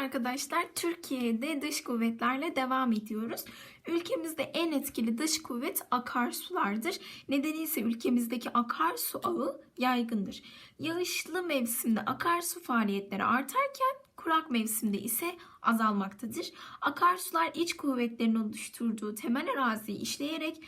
arkadaşlar Türkiye'de dış kuvvetlerle devam ediyoruz. Ülkemizde en etkili dış kuvvet akarsulardır. Nedeni ise ülkemizdeki akarsu ağı yaygındır. Yağışlı mevsimde akarsu faaliyetleri artarken kurak mevsimde ise azalmaktadır. Akarsular iç kuvvetlerin oluşturduğu temel araziyi işleyerek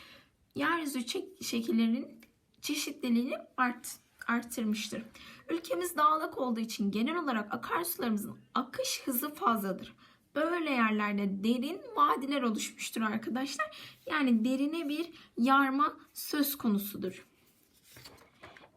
yeryüzü şekillerinin çeşitliliğini art, artırmıştır. Ülkemiz dağlık olduğu için genel olarak akarsularımızın akış hızı fazladır. Böyle yerlerde derin vadiler oluşmuştur arkadaşlar. Yani derine bir yarma söz konusudur.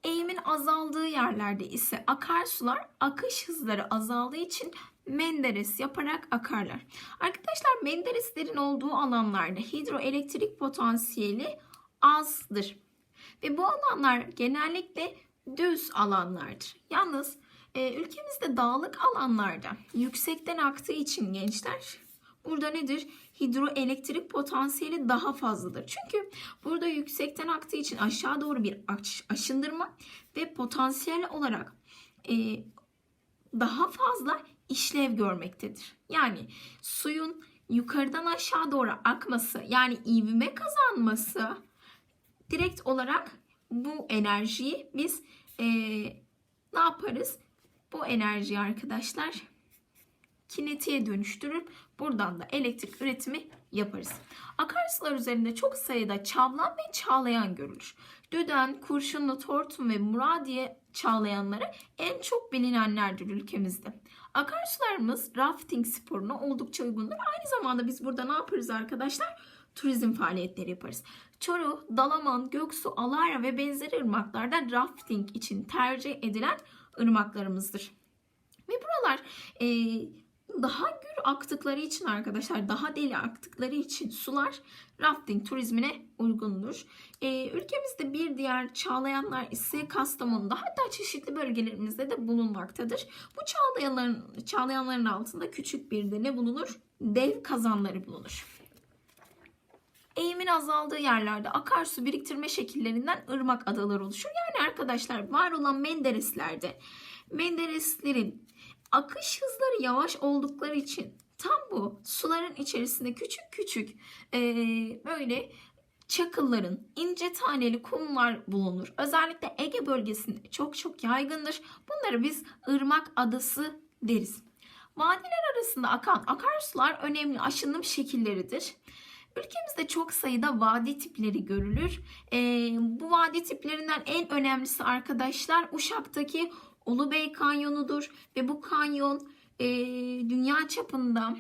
Eğimin azaldığı yerlerde ise akarsular akış hızları azaldığı için menderes yaparak akarlar. Arkadaşlar mendereslerin olduğu alanlarda hidroelektrik potansiyeli azdır. Ve bu alanlar genellikle düz alanlardır. Yalnız e, ülkemizde dağlık alanlarda yüksekten aktığı için gençler burada nedir? Hidroelektrik potansiyeli daha fazladır. Çünkü burada yüksekten aktığı için aşağı doğru bir aş- aşındırma ve potansiyel olarak e, daha fazla işlev görmektedir. Yani suyun yukarıdan aşağı doğru akması yani ivme kazanması direkt olarak bu enerjiyi biz eee, ne yaparız? Bu enerjiyi arkadaşlar kinetiğe dönüştürüp buradan da elektrik üretimi yaparız. Akarsular üzerinde çok sayıda çavlan ve çağlayan görülür. Düden, Kurşunlu, Tortum ve Muradiye çağlayanları en çok bilinenlerdir ülkemizde. Akarsularımız rafting sporuna oldukça uygundur. Aynı zamanda biz burada ne yaparız arkadaşlar? Turizm faaliyetleri yaparız. Çoruh, Dalaman, Göksu, Alara ve benzeri ırmaklarda rafting için tercih edilen ırmaklarımızdır. Ve buralar e, daha gür aktıkları için arkadaşlar, daha deli aktıkları için sular rafting turizmine uygundur. E, ülkemizde bir diğer çağlayanlar ise Kastamonu'da hatta çeşitli bölgelerimizde de bulunmaktadır. Bu çağlayanların, çağlayanların altında küçük bir de ne bulunur? Dev kazanları bulunur. Eğimin azaldığı yerlerde akarsu biriktirme şekillerinden ırmak adaları oluşur. Yani arkadaşlar var olan Mendereslerde Mendereslerin akış hızları yavaş oldukları için tam bu suların içerisinde küçük küçük eee, böyle çakılların, ince taneli kumlar bulunur. Özellikle Ege bölgesinde çok çok yaygındır. Bunları biz ırmak adası deriz. Vadiler arasında akan akarsular önemli aşınım şekilleridir. Ülkemizde çok sayıda vadi tipleri görülür. Ee, bu vadi tiplerinden en önemlisi arkadaşlar Uşak'taki Ulubey Kanyonu'dur. Ve bu kanyon e, dünya çapında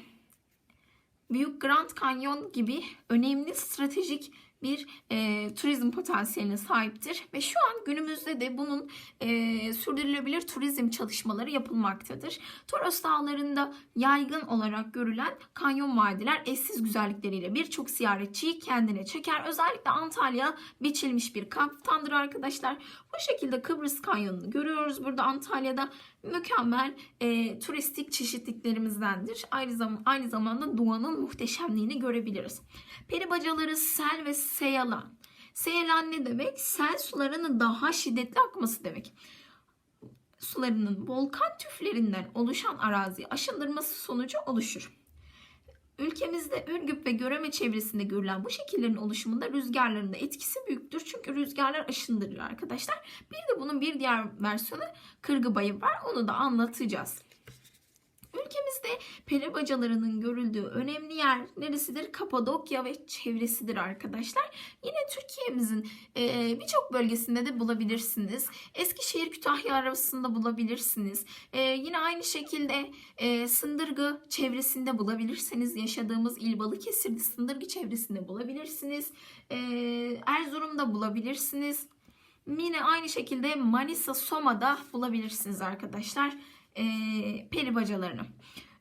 Büyük Grand Canyon gibi önemli stratejik bir e, turizm potansiyeline sahiptir ve şu an günümüzde de bunun e, sürdürülebilir turizm çalışmaları yapılmaktadır. Toros Dağları'nda yaygın olarak görülen kanyon vadiler eşsiz güzellikleriyle birçok ziyaretçiyi kendine çeker. Özellikle Antalya biçilmiş bir kaptandır arkadaşlar. Bu şekilde Kıbrıs Kanyonu'nu görüyoruz. Burada Antalya'da mükemmel e, turistik çeşitliklerimizdendir. Aynı, zam aynı zamanda doğanın muhteşemliğini görebiliriz. Peri bacaları, sel ve seyalan. Seyalan ne demek? Sel sularının daha şiddetli akması demek. Sularının volkan tüflerinden oluşan arazi aşındırması sonucu oluşur. Ülkemizde Ürgüp ve Göreme çevresinde görülen bu şekillerin oluşumunda rüzgarların da etkisi büyüktür. Çünkü rüzgarlar aşındırır arkadaşlar. Bir de bunun bir diğer versiyonu kırgı bayı var. Onu da anlatacağız. Ülkemizde peri bacalarının görüldüğü önemli yer neresidir? Kapadokya ve çevresidir arkadaşlar. Yine Türkiye'mizin e, birçok bölgesinde de bulabilirsiniz. Eskişehir Kütahya arasında bulabilirsiniz. E, yine aynı şekilde e, Sındırgı çevresinde bulabilirsiniz. Yaşadığımız il Balıkesir'de Sındırgı çevresinde bulabilirsiniz. E, Erzurum'da bulabilirsiniz. Yine aynı şekilde Manisa Soma'da bulabilirsiniz arkadaşlar e, peri bacalarını.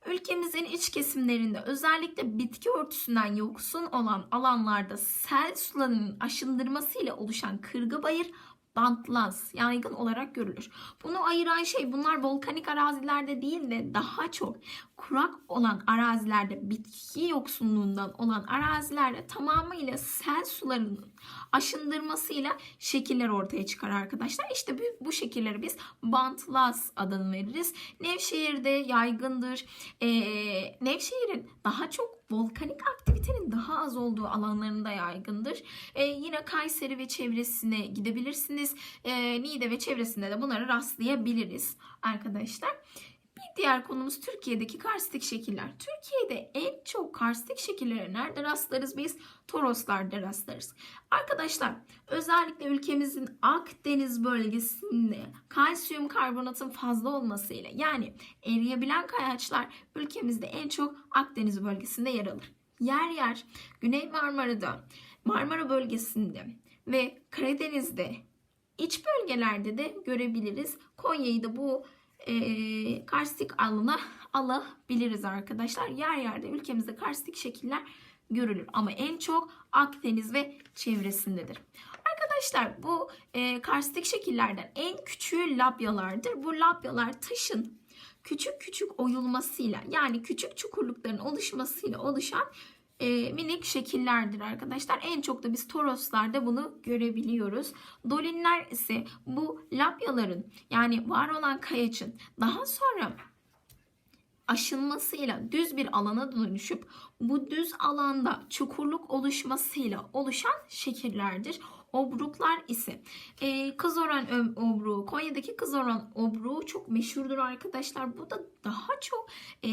Ülkemizin iç kesimlerinde özellikle bitki örtüsünden yoksun olan alanlarda sel sularının aşındırmasıyla oluşan kırgı bayır bantlaz yaygın olarak görülür. Bunu ayıran şey bunlar volkanik arazilerde değil de daha çok kurak olan arazilerde, bitki yoksunluğundan olan arazilerde tamamıyla sel sularının aşındırmasıyla şekiller ortaya çıkar arkadaşlar. İşte bu, bu şekillere biz bantlaz adını veririz. Nevşehir'de yaygındır. Ee, Nevşehir'in daha çok volkanik aktivitenin daha az olduğu alanlarında yaygındır. Ee, yine Kayseri ve çevresine gidebilirsiniz. Ee, Niğde ve çevresinde de bunları rastlayabiliriz arkadaşlar. Diğer konumuz Türkiye'deki karstik şekiller. Türkiye'de en çok karstik şekillere nerede rastlarız biz? Toroslarda rastlarız. Arkadaşlar özellikle ülkemizin Akdeniz bölgesinde kalsiyum karbonatın fazla olmasıyla yani eriyebilen kayaçlar ülkemizde en çok Akdeniz bölgesinde yer alır. Yer yer Güney Marmara'da, Marmara bölgesinde ve Karadeniz'de iç bölgelerde de görebiliriz. Konya'yı da bu e, karstik alana alabiliriz arkadaşlar. Yer yerde ülkemizde karstik şekiller görülür. Ama en çok Akdeniz ve çevresindedir. Arkadaşlar bu e, karstik şekillerden en küçüğü labyalardır. Bu labyalar taşın küçük küçük oyulmasıyla yani küçük çukurlukların oluşmasıyla oluşan e, minik şekillerdir arkadaşlar. En çok da biz Toroslarda bunu görebiliyoruz. Dolinler ise bu lapyaların yani var olan kayaçın daha sonra aşınmasıyla düz bir alana dönüşüp bu düz alanda çukurluk oluşmasıyla oluşan şekillerdir. Obruklar ise e, Kızoran obruğu, Konya'daki Kızoran obruğu çok meşhurdur arkadaşlar. Bu da daha çok e,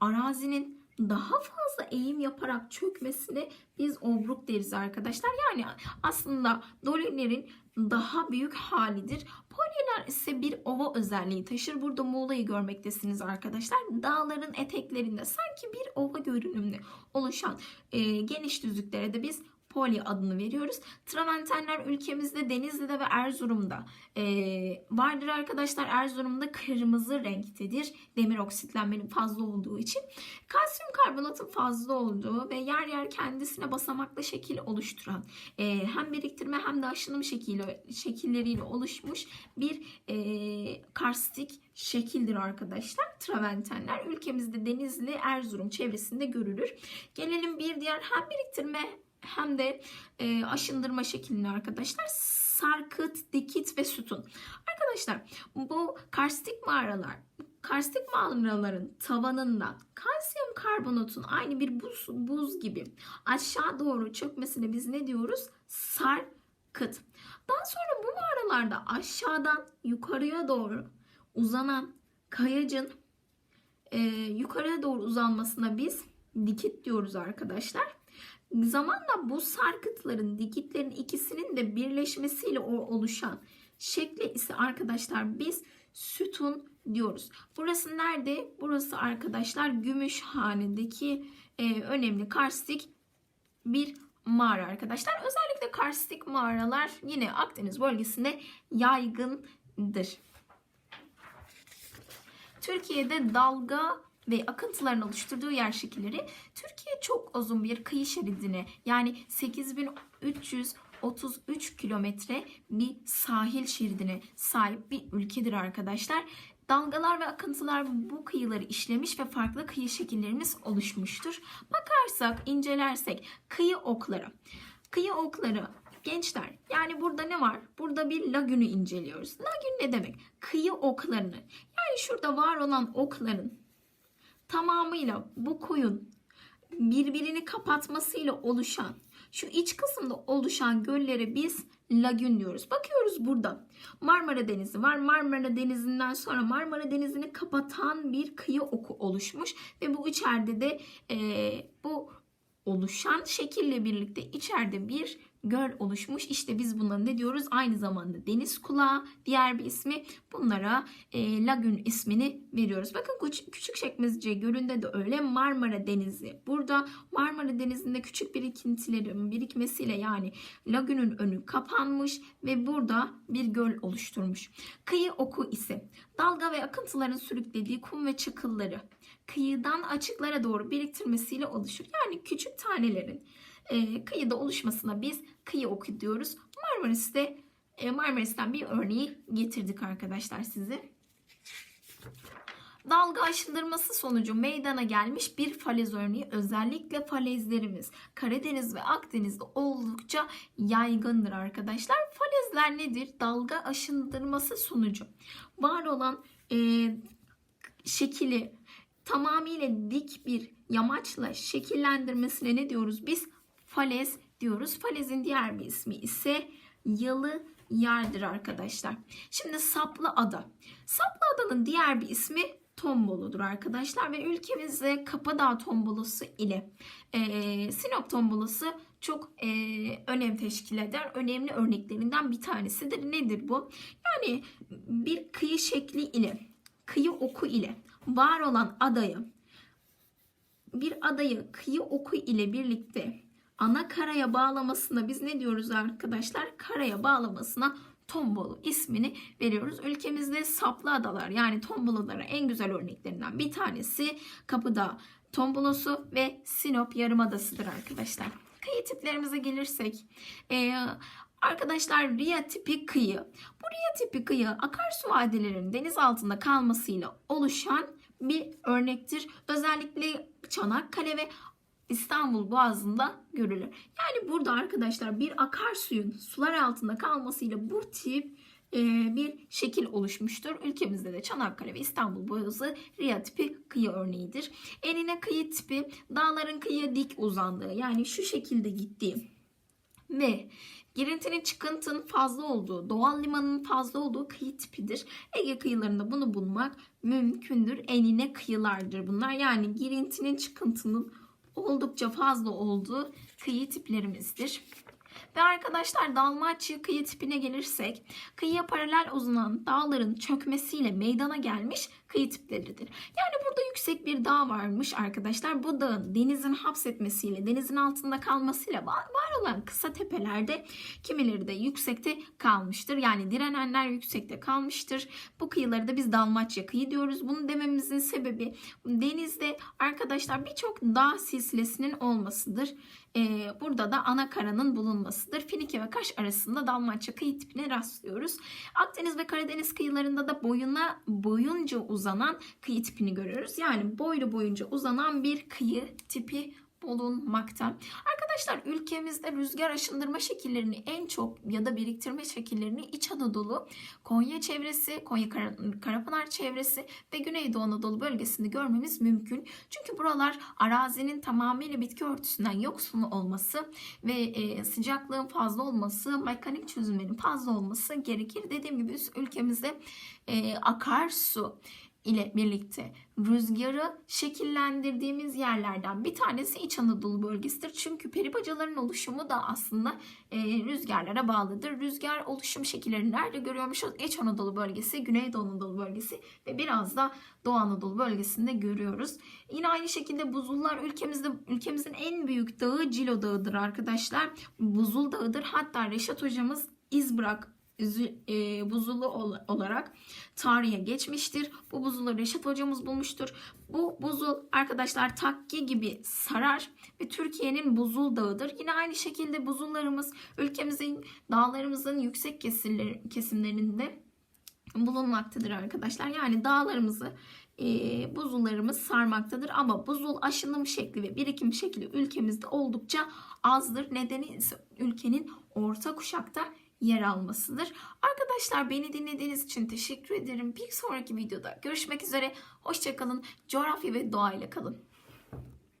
arazinin daha fazla eğim yaparak çökmesine biz obruk deriz arkadaşlar. Yani aslında dolinlerin daha büyük halidir. Polyeler ise bir ova özelliği taşır. Burada Muğla'yı görmektesiniz arkadaşlar. Dağların eteklerinde sanki bir ova görünümlü oluşan e, geniş düzlüklere de biz Polya adını veriyoruz. Traventenler ülkemizde Denizli'de ve Erzurum'da e, vardır arkadaşlar. Erzurum'da kırmızı renktedir. Demir oksitlenmenin fazla olduğu için. Kalsiyum karbonatın fazla olduğu ve yer yer kendisine basamaklı şekil oluşturan e, hem biriktirme hem de aşınım şekili, şekilleriyle oluşmuş bir e, karstik şekildir arkadaşlar. Traventenler ülkemizde Denizli, Erzurum çevresinde görülür. Gelelim bir diğer hem biriktirme hem de e, aşındırma şeklini arkadaşlar. Sarkıt, dikit ve sütun. Arkadaşlar bu karstik mağaralar karstik mağaraların tavanından kalsiyum karbonatın aynı bir buz, buz gibi aşağı doğru çökmesine biz ne diyoruz? Sarkıt. Daha sonra bu mağaralarda aşağıdan yukarıya doğru uzanan kayacın e, yukarıya doğru uzanmasına biz dikit diyoruz arkadaşlar. Zamanla bu sarkıtların, dikitlerin ikisinin de birleşmesiyle oluşan şekli ise arkadaşlar biz sütun diyoruz. Burası nerede? Burası arkadaşlar gümüş halindeki e, önemli karstik bir mağara arkadaşlar. Özellikle karstik mağaralar yine Akdeniz bölgesinde yaygındır. Türkiye'de dalga ve akıntıların oluşturduğu yer şekilleri Türkiye çok uzun bir kıyı şeridine yani 8333 kilometre bir sahil şeridine sahip bir ülkedir arkadaşlar. Dalgalar ve akıntılar bu kıyıları işlemiş ve farklı kıyı şekillerimiz oluşmuştur. Bakarsak, incelersek kıyı okları. Kıyı okları gençler yani burada ne var? Burada bir lagünü inceliyoruz. Lagün ne demek? Kıyı oklarını yani şurada var olan okların tamamıyla bu koyun birbirini kapatmasıyla oluşan şu iç kısımda oluşan göllere biz lagün diyoruz. Bakıyoruz burada Marmara Denizi var. Marmara Denizi'nden sonra Marmara Denizi'ni kapatan bir kıyı oku oluşmuş ve bu içeride de e, bu oluşan şekille birlikte içeride bir göl oluşmuş. İşte biz buna ne diyoruz? Aynı zamanda deniz kulağı diğer bir ismi. Bunlara e, lagün ismini veriyoruz. Bakın küçük, küçük çekmezce gölünde de öyle Marmara Denizi. Burada Marmara Denizi'nde küçük birikintilerin birikmesiyle yani lagünün önü kapanmış ve burada bir göl oluşturmuş. Kıyı oku ise dalga ve akıntıların sürüklediği kum ve çakılları kıyıdan açıklara doğru biriktirmesiyle oluşur. Yani küçük tanelerin e, kıyıda oluşmasına biz kıyı oku diyoruz. Marmaris'te e, Marmaris'ten bir örneği getirdik arkadaşlar size. Dalga aşındırması sonucu meydana gelmiş bir falez örneği özellikle falezlerimiz Karadeniz ve Akdeniz'de oldukça yaygındır arkadaşlar. Falezler nedir? Dalga aşındırması sonucu var olan e, şekili tamamıyla dik bir yamaçla şekillendirmesine ne diyoruz biz? Falez diyoruz. Falezin diğer bir ismi ise yalı yerdir arkadaşlar. Şimdi saplı ada. Saplı adanın diğer bir ismi tomboludur arkadaşlar ve ülkemizde Kapadağ tombolosu ile e, Sinop tombolosu çok e, önem teşkil eder. Önemli örneklerinden bir tanesidir. Nedir bu? Yani bir kıyı şekli ile, kıyı oku ile var olan adayı bir adayı kıyı oku ile birlikte ana karaya bağlamasına biz ne diyoruz arkadaşlar? Karaya bağlamasına Tombolu ismini veriyoruz. Ülkemizde saplı adalar yani tombololara en güzel örneklerinden bir tanesi Kapıdağ tombolosu ve Sinop Yarımadası'dır arkadaşlar. Kıyı tiplerimize gelirsek ee, arkadaşlar Ria tipi kıyı. Bu Ria tipi kıyı akarsu vadilerinin deniz altında kalmasıyla oluşan bir örnektir. Özellikle Çanakkale ve İstanbul Boğazı'nda görülür. Yani burada arkadaşlar bir akarsuyun sular altında kalmasıyla bu tip e, bir şekil oluşmuştur. Ülkemizde de Çanakkale ve İstanbul Boğazı Ria tipi kıyı örneğidir. Enine kıyı tipi dağların kıyıya dik uzandığı yani şu şekilde gittiği ve girintinin çıkıntının fazla olduğu, doğal limanın fazla olduğu kıyı tipidir. Ege kıyılarında bunu bulmak mümkündür. Enine kıyılardır bunlar. Yani girintinin çıkıntının oldukça fazla olduğu kıyı tiplerimizdir. Ve arkadaşlar Dalmaçya kıyı tipine gelirsek kıyıya paralel uzanan dağların çökmesiyle meydana gelmiş kıyı tipleridir. Yani burada yüksek bir dağ varmış arkadaşlar. Bu dağın denizin hapsetmesiyle, denizin altında kalmasıyla var, olan kısa tepelerde kimileri de yüksekte kalmıştır. Yani direnenler yüksekte kalmıştır. Bu kıyıları da biz Dalmaçya kıyı diyoruz. Bunu dememizin sebebi denizde arkadaşlar birçok dağ silsilesinin olmasıdır. Ee, burada da ana karanın bulunmasıdır. Finike ve Kaş arasında Dalmaçya kıyı tipine rastlıyoruz. Akdeniz ve Karadeniz kıyılarında da boyuna boyunca uzanan kıyı tipini görüyoruz. Yani boylu boyunca uzanan bir kıyı tipi bulunmakta. Arkadaşlar ülkemizde rüzgar aşındırma şekillerini en çok ya da biriktirme şekillerini İç Anadolu, Konya çevresi, Konya Kar- Karapınar çevresi ve Güneydoğu Anadolu bölgesinde görmemiz mümkün. Çünkü buralar arazinin tamamıyla bitki örtüsünden yoksun olması ve e, sıcaklığın fazla olması, mekanik çözümlerin fazla olması gerekir. Dediğim gibi ülkemizde e, akarsu ile birlikte rüzgarı şekillendirdiğimiz yerlerden bir tanesi İç Anadolu bölgesidir. Çünkü peribacaların oluşumu da aslında e, rüzgarlara bağlıdır. Rüzgar oluşum şekillerini nerede görüyormuşuz? İç Anadolu bölgesi, Güneydoğu Anadolu bölgesi ve biraz da Doğu Anadolu bölgesinde görüyoruz. Yine aynı şekilde buzullar ülkemizde ülkemizin en büyük dağı Cilo Dağı'dır arkadaşlar. Buzul Dağı'dır. Hatta Reşat hocamız iz bırak buzulu ol- olarak tarihe geçmiştir. Bu buzulu Reşat hocamız bulmuştur. Bu buzul arkadaşlar takki gibi sarar ve Türkiye'nin buzul dağıdır. Yine aynı şekilde buzullarımız ülkemizin dağlarımızın yüksek kesimleri- kesimlerinde bulunmaktadır arkadaşlar. Yani dağlarımızı e, buzullarımız sarmaktadır ama buzul aşınım şekli ve birikim şekli ülkemizde oldukça azdır. Nedeni ise ülkenin orta kuşakta yer almasıdır. Arkadaşlar beni dinlediğiniz için teşekkür ederim. Bir sonraki videoda görüşmek üzere. Hoşçakalın. Coğrafya ve doğa ile kalın.